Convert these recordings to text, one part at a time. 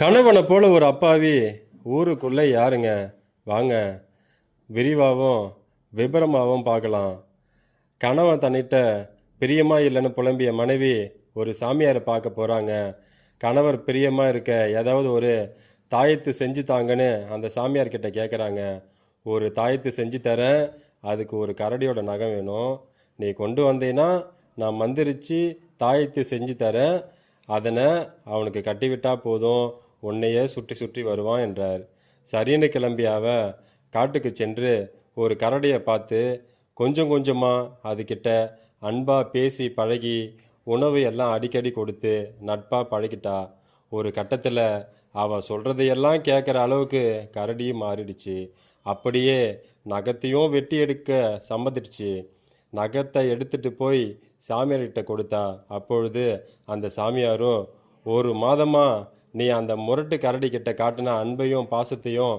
கணவனை போல ஒரு அப்பாவி ஊருக்குள்ளே யாருங்க? வாங்க. விரிவாகவும் விபரமாகவும் பார்க்கலாம். கணவன் தன்னிட்ட பிரியமாக இல்லைன்னு புலம்பிய மனைவி ஒரு சாமியாரை பார்க்க போகிறாங்க கணவர் பிரியமாக இருக்க ஏதாவது ஒரு தாயத்து செஞ்சு தாங்கன்னு அந்த சாமியார்கிட்ட கேட்குறாங்க ஒரு தாயத்து செஞ்சு தரேன். அதுக்கு ஒரு கரடியோட நகம் வேணும். நீ கொண்டு வந்தீன்னா நான் மந்திரிச்சு தாயத்து செஞ்சு தரேன். அதனை அவனுக்கு கட்டிவிட்டால் போதும். உன்னையே சுற்றி சுற்றி வருவான் என்றார். சரின்னு கிளம்பிய அவ காட்டுக்கு சென்று ஒரு கரடியை பார்த்து கொஞ்சம் கொஞ்சமாக அதுக்கிட்ட அன்பாக பேசி பழகி உணவு எல்லாம் அடிக்கடி கொடுத்து நட்பாக பழகிட்டா. ஒரு கட்டத்தில் அவ சொல்கிறதையெல்லாம் கேட்குற அளவுக்கு கரடியும் மாறிடுச்சு. அப்படியே நகத்தையும் வெட்டி எடுக்க சம்மதிடுச்சு. நகத்தை எடுத்துட்டு போய் சாமியார்கிட்ட கொடுத்தா. அப்பொழுது அந்த சாமியாரோ ஒரு மாதமாக நீ அந்த முரட்டு கரடி கிட்ட காட்டின அன்பையும் பாசத்தையும்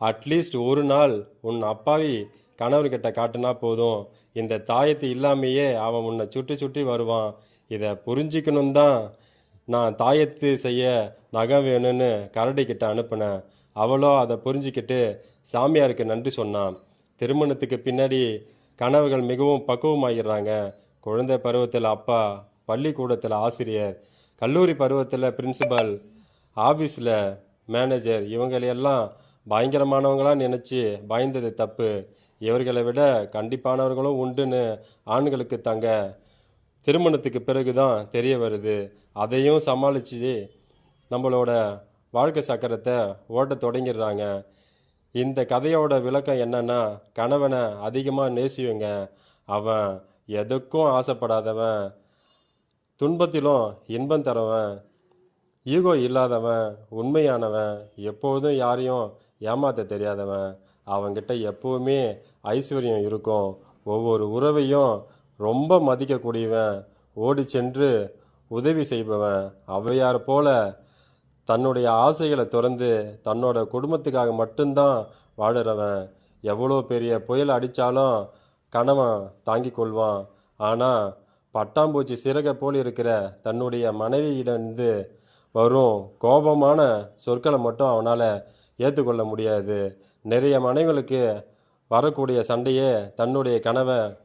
அட்லீஸ்ட் ஒரு நாள் உன் அப்பாவி கணவர்கிட்ட காட்டினா போதும். இந்த தாயத்து இல்லாமையே அவன் உன்னை சுற்றி சுற்றி வருவான். இதை புரிஞ்சிக்கணும் தான் நான் தாயத்து செய்ய நகம் வேணும்னு கரடி கிட்ட அனுப்பினேன். அவளோ அதை புரிஞ்சுக்கிட்டு சாமியாருக்கு நன்றி சொன்னான். திருமணத்துக்கு பின்னாடி கனவுகள் மிகவும் பக்குவமாகிடுறாங்க குழந்தை பருவத்தில் அப்பா பள்ளிக்கூடத்தில் ஆசிரியர் கல்லூரி பருவத்தில் பிரின்சிபல் ஆஃபீஸில் மேனேஜர் இவங்களையெல்லாம் பயங்கரமானவங்களாக நினச்சி பயந்தது தப்பு. இவர்களை விட கண்டிப்பானவர்களும் உண்டுன்னு ஆண்களுக்கு தங்க திருமணத்துக்கு பிறகு தான் தெரிய வருது. அதையும் சமாளித்து நம்மளோட வாழ்க்கை சக்கரத்தை ஓட்ட தொடங்கிடுறாங்க. இந்த கதையோட விளக்கம் என்னன்னா கணவனை அதிகமாக நேசியுங்க. அவன் எதுக்கும் ஆசைப்படாதவன். துன்பத்திலும் இன்பம் தரவன். ஈகோ இல்லாதவன் உண்மையானவன் எப்போதும் யாரையும் ஏமாற்ற தெரியாதவன் அவன்கிட்ட எப்போவுமே ஐஸ்வர்யம் இருக்கும். ஒவ்வொரு உறவையும் ரொம்ப மதிக்கக்கூடியவன் ஓடி சென்று உதவி செய்பவன். ஔவையார் போல தன்னுடைய ஆசைகளை திறந்து தன்னோட குடும்பத்துக்காக மட்டும்தான் வாழுறவன். எவ்வளோ பெரிய புயல் அடித்தாலும் கணவன் தாங்கிக் கொள்வான். ஆனால் பட்டாம்பூச்சி சிறகை போல் இருக்கிற தன்னுடைய மனைவியிடந்து வரும். கோபமான சொற்களை மட்டும் அவனால் ஏற்றுக்கொள்ள முடியாது. நிறைய மனைவிகளுக்கு வரக்கூடிய சண்டையே தன்னுடைய கனவை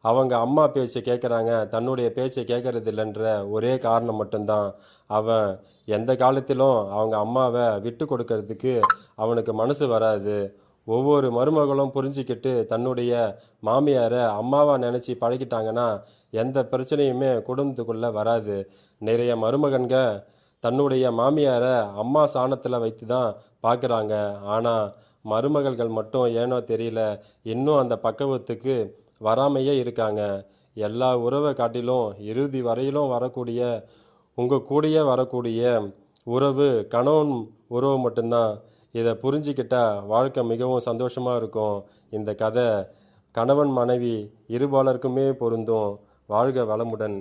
அவங்க அம்மா பேச்சை கேட்குறாங்க தன்னுடைய பேச்சை கேட்கறது இல்லைன்ற ஒரே காரணம் மட்டும்தான். அவன் எந்த காலத்திலும் அவங்க அம்மாவை விட்டு கொடுக்கறதுக்கு அவனுக்கு மனசு வராது. ஒவ்வொரு மருமகளும் புரிஞ்சுக்கிட்டு தன்னுடைய மாமியாரை அம்மாவாக நினச்சி பழகிட்டாங்கன்னா எந்த பிரச்சனையுமே குடும்பத்துக்குள்ளே வராது. நிறைய மருமகன்கள் தன்னுடைய மாமியாரை அம்மா சாணத்தில் வைத்து தான் பார்க்குறாங்க ஆனால் மருமகள்கள் மட்டும் ஏனோ தெரியல இன்னும் அந்த பக்குவத்துக்கு வராமையே இருக்காங்க. எல்லா உறவை காட்டிலும் இறுதி வரையிலும் வரக்கூடிய உங்கள் கூடயே வரக்கூடிய உறவு கணவன் உறவு மட்டும்தான். இதை புரிஞ்சிக்கிட்டால் வாழ்க்கை மிகவும் சந்தோஷமாக இருக்கும். இந்த கதை கணவன் மனைவி இருபாலருக்குமே பொருந்தும். வாழ்க வளமுடன்.